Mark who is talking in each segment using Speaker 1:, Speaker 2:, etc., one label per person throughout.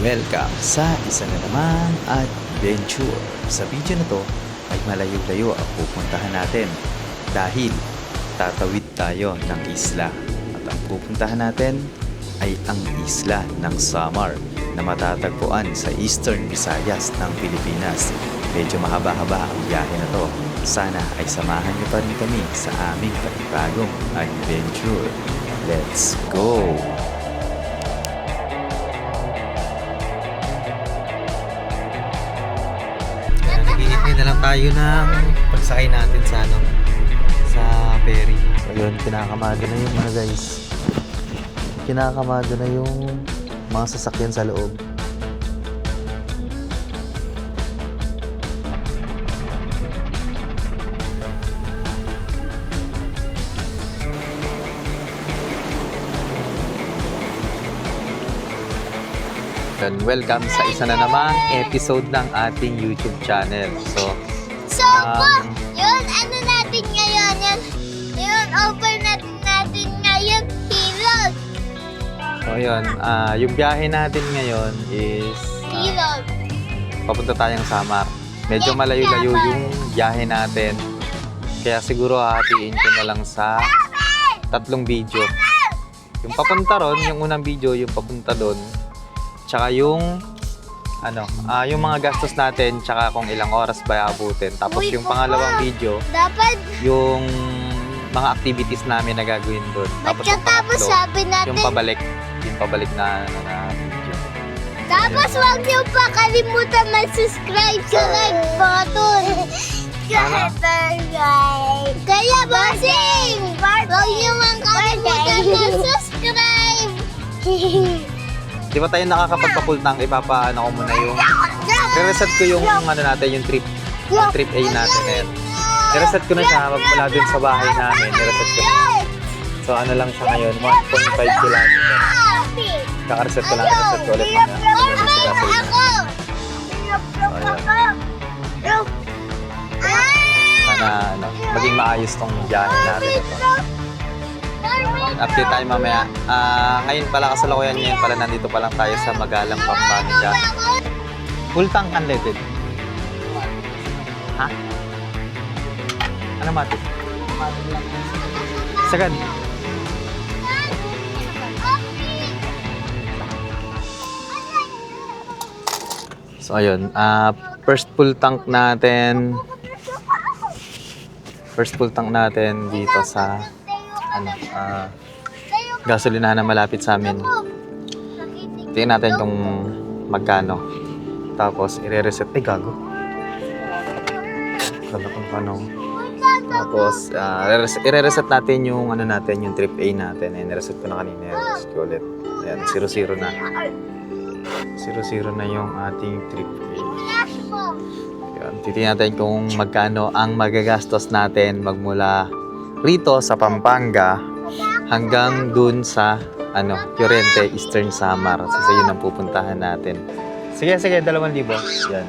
Speaker 1: Welcome sa isa na namang adventure. Sa video na to ay malayo-layo ang pupuntahan natin dahil tatawid tayo ng isla. At ang pupuntahan natin ay ang isla ng Samar na matatagpuan sa Eastern Visayas ng Pilipinas. Medyo mahaba-haba ang biyahe na to. Sana ay samahan niyo pa rin kami sa aming panibagong adventure. Let's go!
Speaker 2: Tayo ng pagsakay natin sa ano, sa ferry. So yun, kinakamado na yung ano guys. Kinakamado na yung mga sasakyan sa loob. Then welcome sa isa na namang episode ng ating YouTube channel. So,
Speaker 3: So,
Speaker 2: Um,
Speaker 3: po, yun, ano natin ngayon, yun, yun, over natin natin ngayon, Hilod,
Speaker 2: so yun, ah, yung biyahe natin ngayon is ah,
Speaker 3: Hilod.
Speaker 2: papunta tayong Samar. Medyo malayo-layo yung biyahe natin. Kaya siguro hatiin ko na lang sa tatlong video. Yung papunta ron, yung unang video, yung papunta doon. Tsaka yung ano, ah, yung mga gastos natin, tsaka kung ilang oras ba abutin. Tapos
Speaker 3: Uy,
Speaker 2: yung
Speaker 3: papa.
Speaker 2: pangalawang video,
Speaker 3: Dapat,
Speaker 2: yung mga activities namin na gagawin doon. Tapos yung
Speaker 3: pagkatapos
Speaker 2: pangatlo,
Speaker 3: sabi natin,
Speaker 2: yung pabalik, yung pabalik na, na, na video.
Speaker 3: tapos huwag niyo pa kalimutan mag-subscribe sa like button. Kaya bossing, huwag niyo man kalimutan mag-subscribe.
Speaker 2: Di ba tayo nakakapagpapultang, ipapaano ko muna yung, re-reset ko yung ano natin, yung trip, yung trip A natin na yun. I-reset ko na siya magmula dun sa bahay namin. I-reset ko na. So ano lang siya ngayon, 1.5 kilometer. Kaka-reset ko lang, i-reset ko ulit inyo.
Speaker 3: Ako!
Speaker 2: Sana ano, maging maayos tong biyahe natin ito. Update tayo mamaya. Ah, ngayon pala kasalukuyan ngayon pala nandito pa lang tayo sa Magalang, Pampanga. Full tank unleaded. Ha? Ano mati? Sagad. So ayun, ah first full tank natin. First full tank natin dito sa ano, ah gasolinahan na malapit sa amin. Tingnan natin kung magkano. Tapos i-reset ay gago. Kala ko paano. Tapos ah, i-reset- natin yung ano natin, yung trip A natin. Ayan, i-reset ko na kanina. I-reset ko ulit. Ayan, 0-0 na. 0-0 na yung ating trip A. Yun, titingnan natin kung magkano ang magagastos natin magmula rito sa Pampanga hanggang dun sa ano, Llorente, Eastern Samar. So, sa yun ang pupuntahan natin. Sige, sige, dalawang libo. Yan.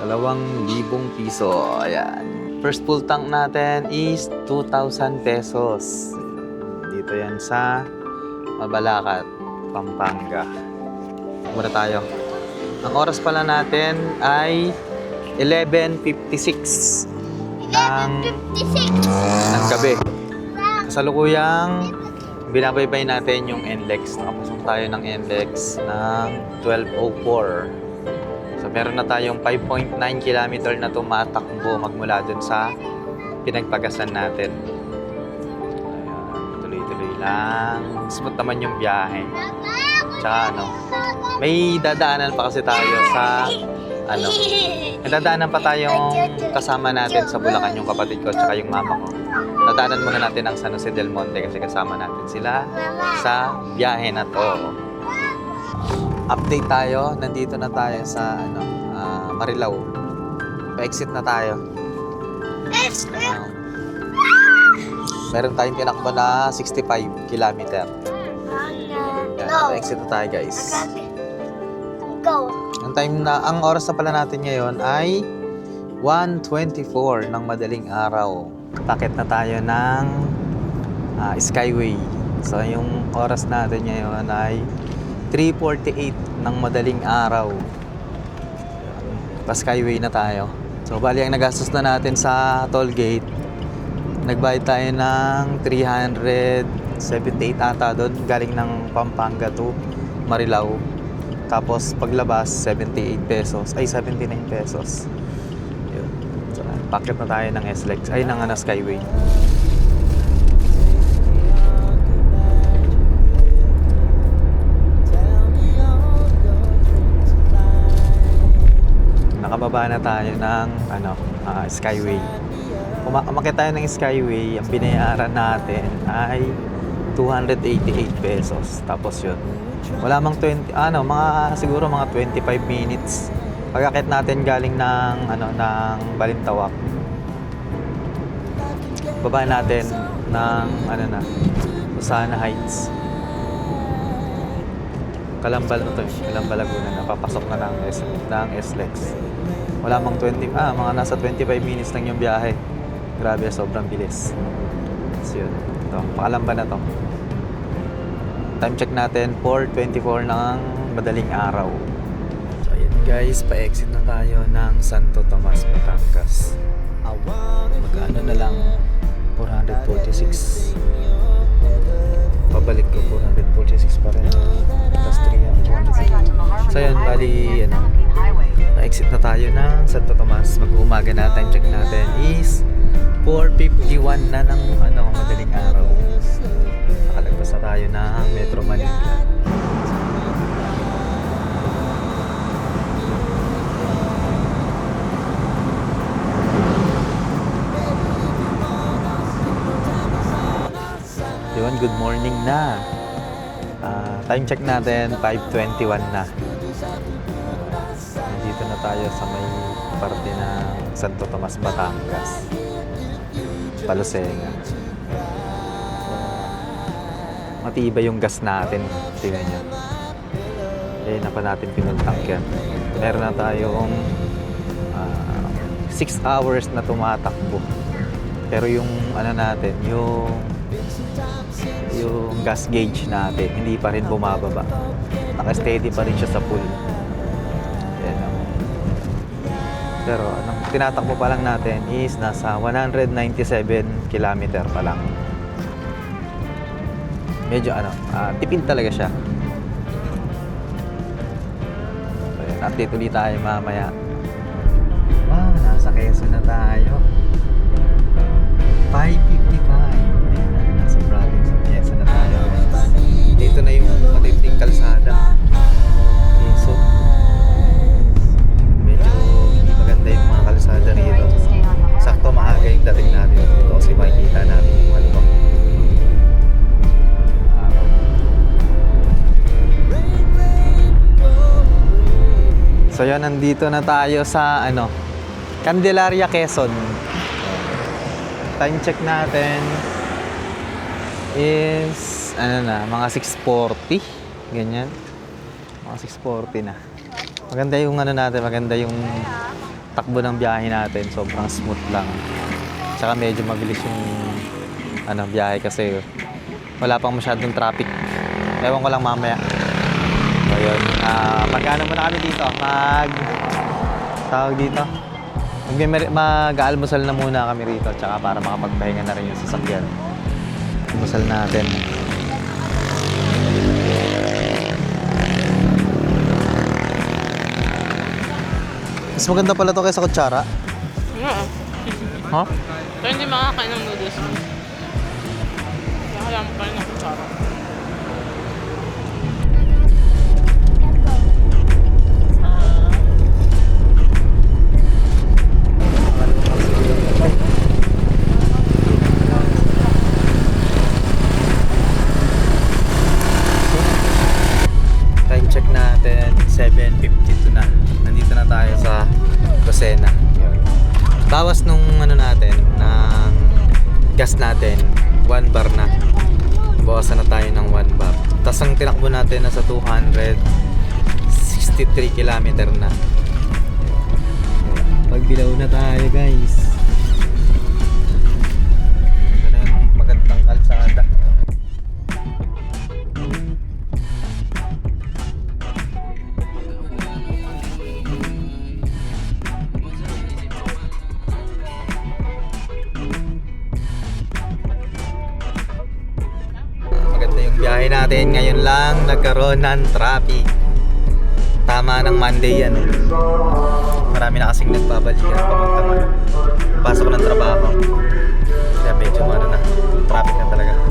Speaker 2: Dalawang libong piso. Ayan. First full tank natin is 2,000 pesos. Dito yan sa Mabalacat, Pampanga. Muna tayo. Ang oras pala natin ay 11.56 ng,
Speaker 3: 56.
Speaker 2: Ng gabi. Kasalukuyang binabaybay natin yung NLEX. Nakapasok tayo ng NLEX ng 12.04. So meron na tayong 5.9 kilometer na tumatakbo magmula dun sa pinagpagasan natin. Tuloy-tuloy lang. Smooth naman yung biyahe. Tsaka ano, may dadaanan pa kasi tayo sa ano, may dadaanan pa tayong kasama natin sa Bulacan yung kapatid ko tsaka yung mama ko. Dadaanan muna natin ang San Jose del Monte kasi kasama natin sila sa biyahe na to. Update tayo, nandito na tayo sa ano, ah, Marilao. Pa-exit na tayo. Um, meron tayong tinakbo na 65 kilometer. Yan, pa-exit na tayo guys.
Speaker 3: Go.
Speaker 2: Ang time na, ang oras na pala natin ngayon ay 1.24 ng madaling araw. Takit na tayo ng ah, Skyway. So, yung oras natin ngayon ay 3.48 ng madaling araw. Pa skyway na tayo. So, bali ang nagastos na natin sa toll gate, nagbayad tayo ng 378 ata doon, galing ng Pampanga to Marilao. Tapos paglabas, 78 pesos, ay 79 pesos. Yun. So, packet na tayo ng SLEX, ay ng ano, Skyway. nakababa na tayo ng ano, ah, Skyway. Uma- umakyat tayo ng Skyway, ang binayaran natin ay 288 pesos. Tapos yun. Wala mang 20, ano, mga siguro mga 25 minutes. Pagkakit natin galing ng ano ng Balintawak. Baba natin ng ano na, Susana Heights. Kalambal na to, eh. Kalambal Laguna na papasok na ng, S, ng SLEX. Wala mang 20, ah, mga nasa 25 minutes lang yung biyahe. Grabe, sobrang bilis. So yun, ito, pakalamba na to. Time check natin, 4.24 ng madaling araw. So ayun guys, pa-exit na tayo ng Santo Tomas, Batangas. Magkano na lang, 446. Pabalik ko, 446 pa rin. Tapos 300. So yun, bali, ano, na-exit na tayo ng Santo Tomas. Mag-uumaga na, time check natin is 4.51 na ng ano, madaling araw. Nakalagpas na tayo ng Metro Manila. Yun, good morning na. Ah, time check natin, 5.21 na. Nandito na tayo sa may parte ng Santo Tomas, Batangas. Palusenga. Matibay yung gas natin. Tingnan nyo. Eh, na pa natin pinuntank yan. Meron na tayong 6 hours na tumatakbo. Pero yung ano natin, yung yung gas gauge natin, hindi pa rin bumababa. Naka-steady pa rin siya sa pool. Oh. Pero anong tinatakbo pa lang natin is nasa 197 kilometer pa lang. Medyo ano, ah, tipid talaga siya. So, yun, update ulit tayo mamaya. Wow, nasa Quezon na tayo. 5.55. Ayan na, nasa province of Quezon na tayo. Dito na yung matinding kalsada. Maaga yung dating natin dito kasi makikita natin yung ano ba. So yan, nandito na tayo sa ano, Candelaria, Quezon. Time check natin is ano na, mga 6.40. Ganyan. Mga 6.40 na. Maganda yung ano natin, maganda yung takbo ng biyahe natin. Sobrang smooth lang. Tsaka medyo mabilis yung ano, biyahe kasi wala pang masyadong traffic. Ewan ko lang mamaya. So yun. Ah, magkano muna kami dito? Mag... Tawag dito? Mag- mag-aalmusal na muna kami rito tsaka para makapagpahinga na rin yung sasakyan. Almusal natin. Mas maganda pala to kaysa kutsara.
Speaker 4: Oo.
Speaker 2: Ha?
Speaker 4: Pero hindi makakain ng noodles mo pa rin ng kutsara.
Speaker 2: Natin, 1 bar na. Bawasan na tayo ng 1 bar. Tapos ang tinakbo natin nasa 263 kilometer na. Pagbilaw na tayo guys. Natin, ngayon lang nagkaroon ng traffic. Tama ng Monday yan eh. Marami na kasing nagpabalikan papuntang ano, pasok ng trabaho. Kaya medyo ano na, traffic na talaga.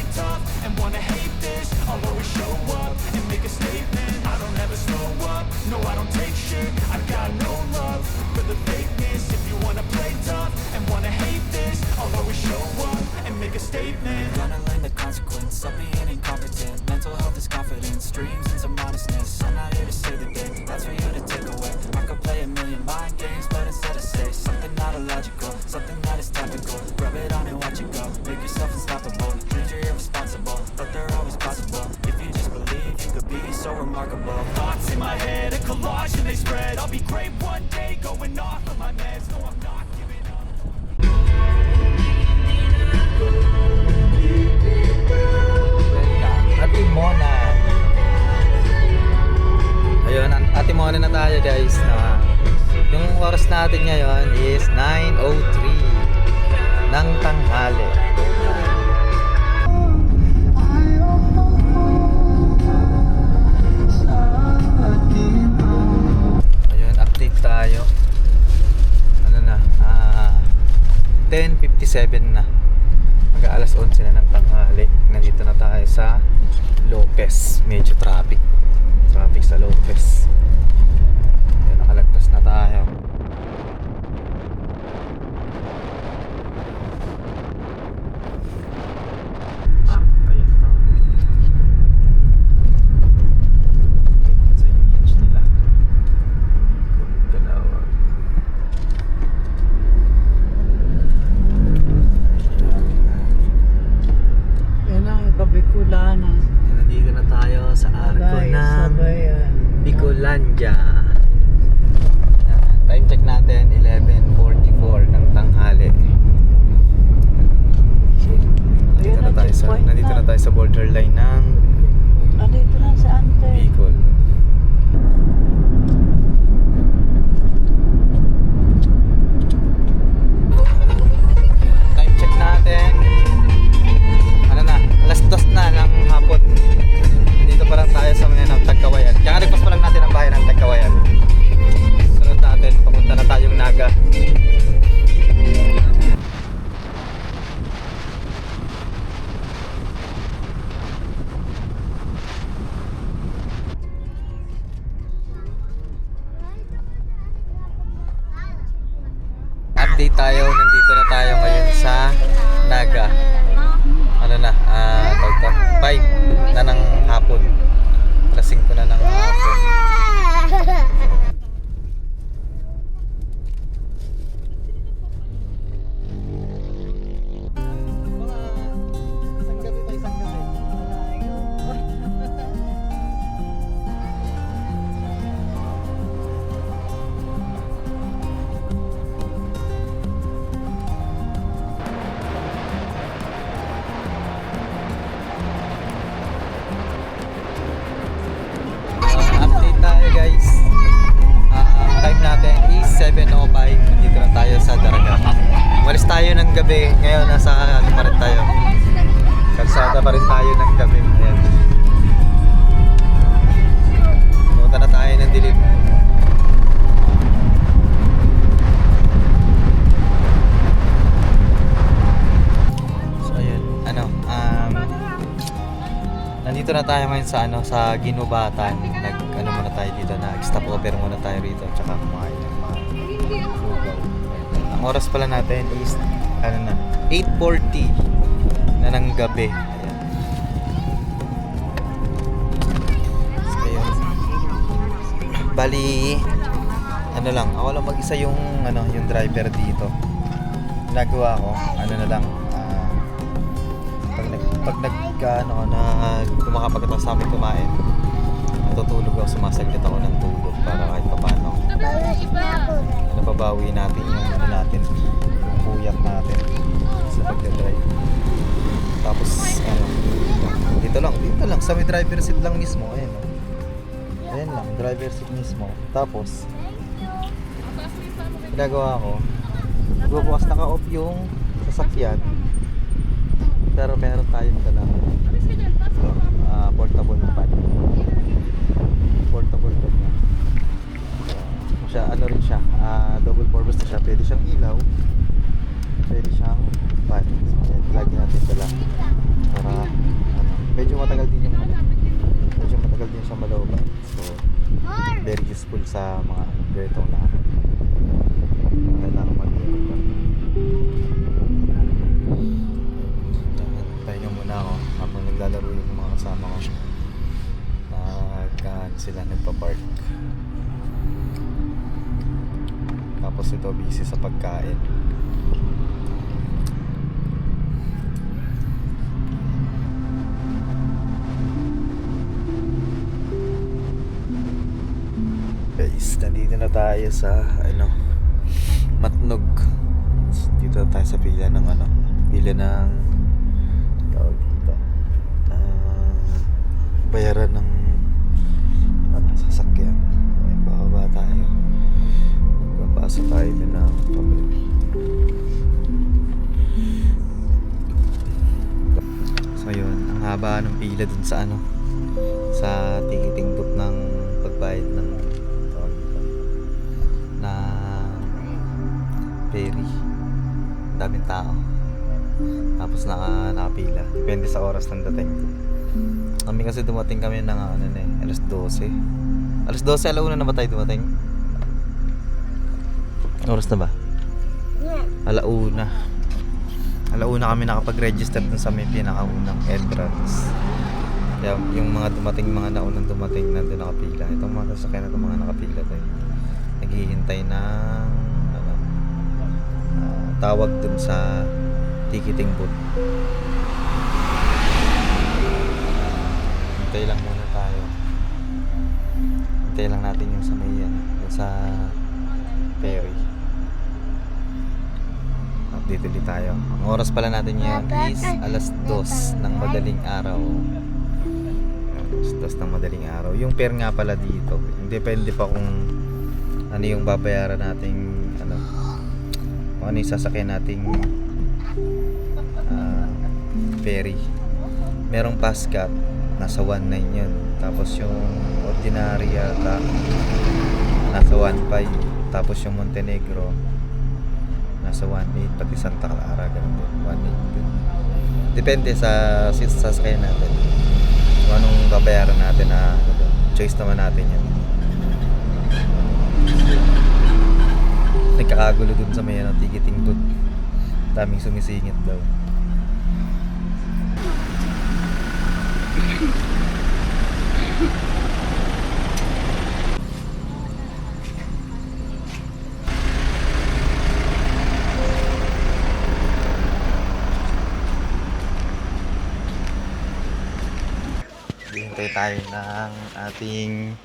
Speaker 5: wanna hate this, I'll always show up and make a statement.
Speaker 2: Sa borderline ng
Speaker 6: Andito na sa ante.
Speaker 2: Bicol. Nandito na tayo ngayon sa ano, sa Ginubatan. Nag, ano muna tayo dito, nag-stop over muna tayo rito, tsaka kumain ng mga. Ang oras pala natin is, ano na, 8.40 na ng gabi. Ayan. Bali, ano lang, ako lang mag-isa yung, ano, yung driver dito. Ginagawa ko, ano na lang, ah, pag nag, pag nag, ano, na kumakapagkatapos sa amin kumain, natutulog ako, sumasaglit ako ng tulog para kahit paano, nababawi natin yung ano natin, yung puyat natin sa pagdadrive. Tapos, ano, dito lang, dito lang, sa may driver seat lang mismo, ayan. oh. Ayan lang, driver seat mismo. Tapos, ginagawa ko, bubukas naka-off yung sasakyan. Pero meron tayong dala. ah portable pan. Portable pan niya. So, siya, ano rin siya, ah, double purpose na siya. Pwede siyang ilaw. Pwede siyang pan. So, lagi natin dala. Para, ano, medyo matagal din yung, medyo matagal din siya malooban. So, very useful sa mga ganitong lahat. Kailangan mag-iingat naglalaro yung mga kasama ko. Nagkaan sila nagpa-park. Tapos ito busy sa pagkain. Guys, nandito na tayo sa ano Matnog. Dito na tayo sa pila ng ano, pila ng bayaran ng ano, sasakyan. Ay, bababa tayo. Magpapasa tayo din ng pabili. So yun, ang haba ng pila dun sa ano, sa ticketing booth ng pagbayad ng na ferry. Daming tao. Tapos naka, nakapila. Depende sa oras ng dating. Kami kasi dumating kami ng ano na eh, alas 12. Alas 12, alauna na ba tayo dumating? Oras na ba? Alauna. Alauna kami nakapag-register dun sa may pinakaunang entrance. Kaya yung mga dumating, mga naunang dumating, nandun nakapila. Itong mga sasakyan na itong mga nakapila tayo. Naghihintay ng ano, ah, tawag dun sa ticketing booth. Hintay lang muna tayo. Hintay lang natin yung sa may yan, yung sa ferry. Update ulit tayo. Ang oras pala natin yan is alas 2 ng madaling araw. Alas 2 ng madaling araw. Yung fare nga pala dito, depende pa kung ano yung babayaran nating ano kung ano yung sasakyan nating ah, ferry. Merong pass cap, nasa 1.9 yun. Tapos yung ordinary yata, nasa 1.5. Tapos yung Montenegro, nasa 1.8. Pati Santa Clara, ganun din. 1.8 din. Depende sa sa sasakyan natin. Kung anong babayaran natin na ano choice naman natin yun. Nagkakagulo dun sa may ano, ticketing booth. Daming sumisingit daw. Hintay tayo ng ating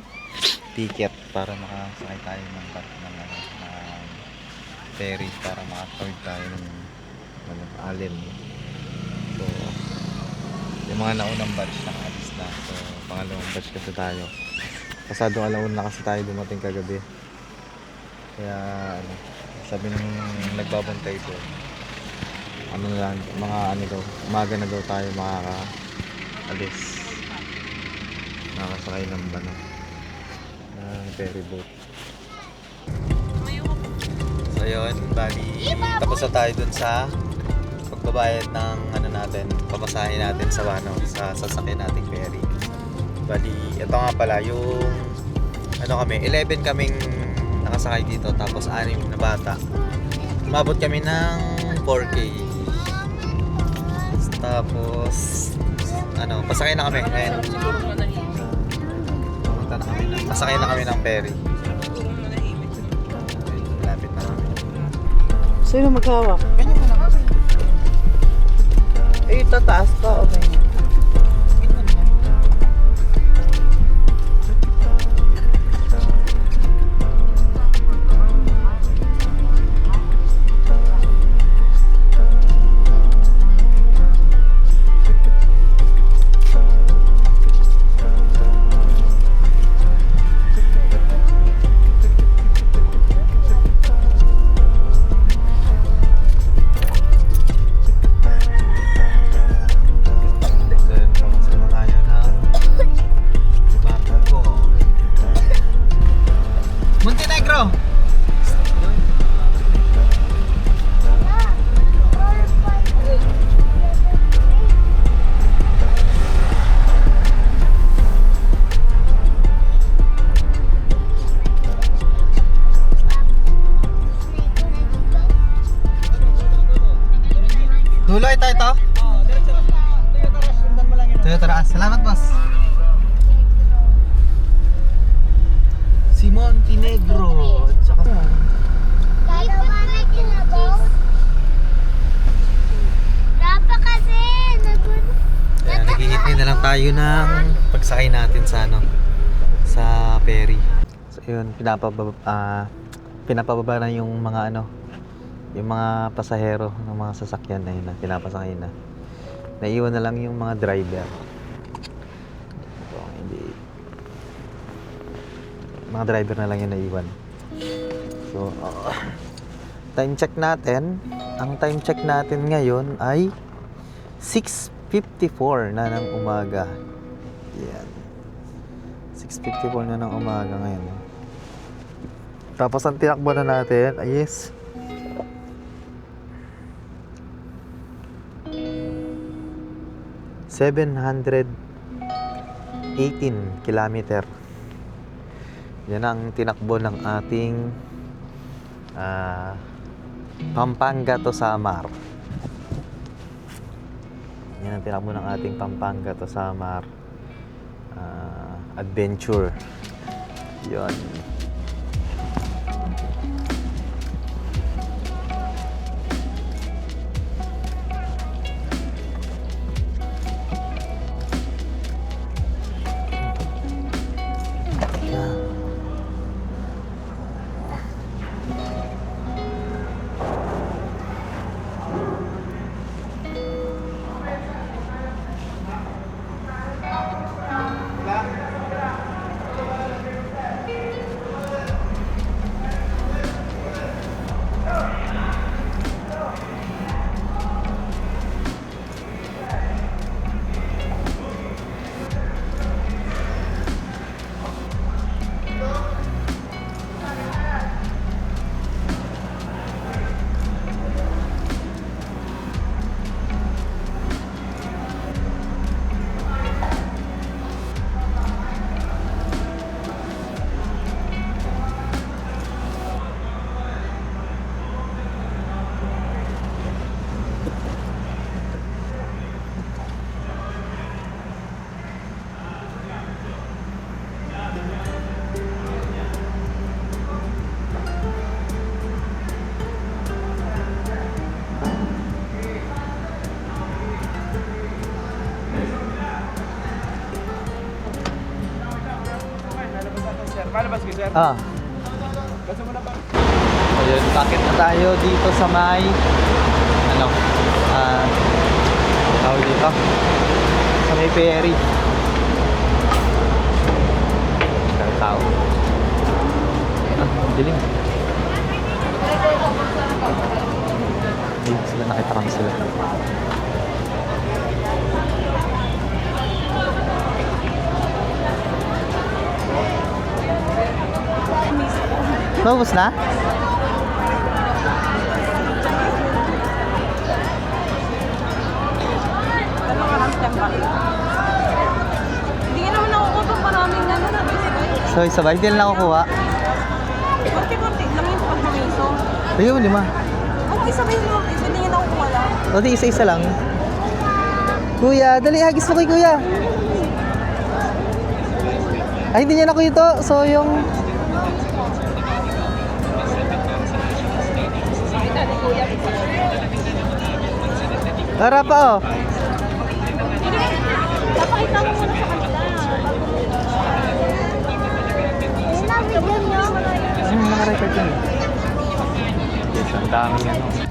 Speaker 2: ticket para makasakay tayo ng bar ng, ano, ng ferry para makatawid tayo ng ano, alin. Yung mga naunang batch na alis na. So, pangalawang batch kasi tayo. Pasadong alauna na kasi tayo dumating kagabi. Kaya, ano, sabi ng nagbabantay ko, ano na lang, mga ano daw, umaga na daw tayo makaka-alis. Nakasakay ng ano, ng ferry boat. So yun, bali, tapos na tayo dun sa pagbabayad ng ano natin, pamasahe natin sa ano, sa sasakyan nating ferry. Bali, ito nga pala, yung ano kami, 11 kaming nakasakay dito, tapos 6 na bata. Umabot kami ng 4K. Tapos, ano, pasakay na kami. Ngayon, pasakay na kami ng ferry. Lapit na kami.
Speaker 6: Sino maghawak? Eh, tataas ka. Okay na
Speaker 2: lang tayo ng pagsakay natin sa ano sa ferry. So yun, pinapababa, ah, pinapababa na yung mga ano yung mga pasahero ng mga sasakyan na yun na pinapasakay na. Naiwan na lang yung mga driver. So, hindi mga driver na lang yung naiwan. So, ah, time check natin. Ang time check natin ngayon ay 6.54 na ng umaga. Yan. 6.54 na ng umaga ngayon. Tapos ang tinakbo na natin ay yes. Seven hundred 18 kilometer. Yan ang tinakbo ng ating ah, Pampanga to Samar. Yan ang tinakbo ng ating Pampanga to Samar ah, adventure. Yon. Ah. Ayun, bakit na tayo dito sa may ano? Ah, tawag dito. Sa may ferry. Tao. Ah, dilim. Ayun sila, nakita kami sila. Naubos na?
Speaker 6: Ano? Hindi ka naman nakukuha maraming ano na.
Speaker 2: So, sabay, hindi na lang kukuha.
Speaker 6: Kunti-kunti lang yung pagmamiso.
Speaker 2: Ayun, lima.
Speaker 6: Okay, sabay mo. Hindi ka nakukuha lang.
Speaker 2: O, di isa-isa lang. Kuya, dali, hagis mo kay kuya. Ay, hindi niya na kuya to. So, yung... Tara pa, oh.
Speaker 3: Papakita mo muna sa kanila. Niyo.
Speaker 2: Hmm, naka-record yun. Yes, ang daming ano. Dito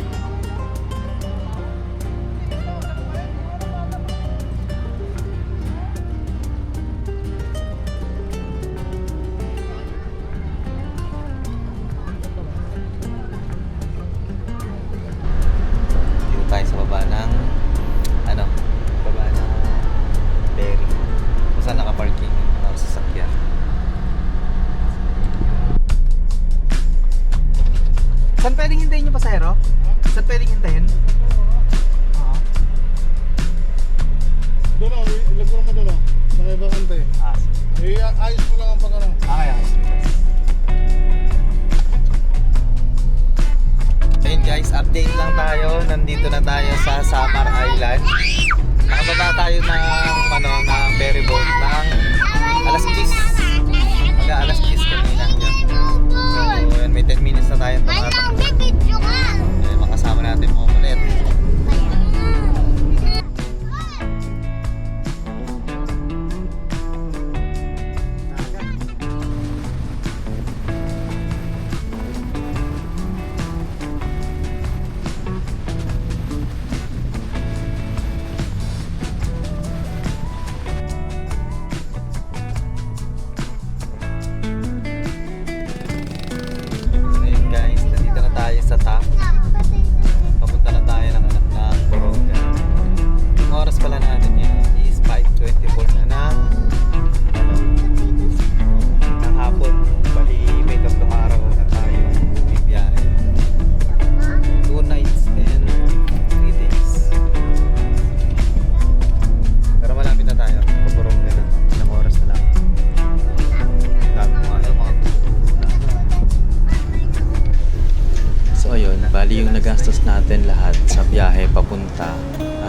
Speaker 1: yung nagastos natin lahat sa biyahe papunta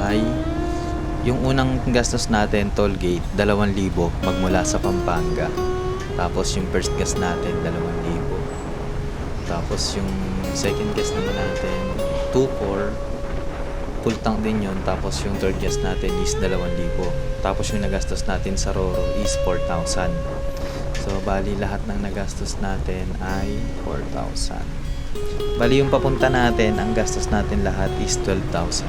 Speaker 1: ay yung unang gastos natin toll gate 2,000 magmula sa Pampanga. Tapos yung first gas natin 2,000. Tapos yung second gas naman natin 2,400 full tank din yun. Tapos yung third gas natin is 2,000. Tapos yung nagastos natin sa Roro is 4,000. So bali lahat ng nagastos natin ay 4,000. Bali yung papunta natin, ang gastos natin lahat is 12,000.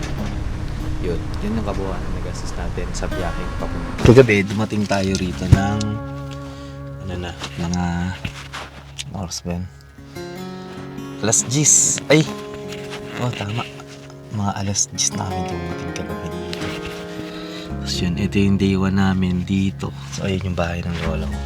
Speaker 1: Yun, yun yung kabuuan na gastos natin sa biyaheng papunta.
Speaker 2: Kagabi, dumating tayo rito ng ano na, mga oras ba yun? Alas 10. Ay! Oh, tama. Mga alas 10 namin dumating kagabi dito. Tapos yun, ito yung day 1 namin dito. So, ayun yung bahay ng lola ko.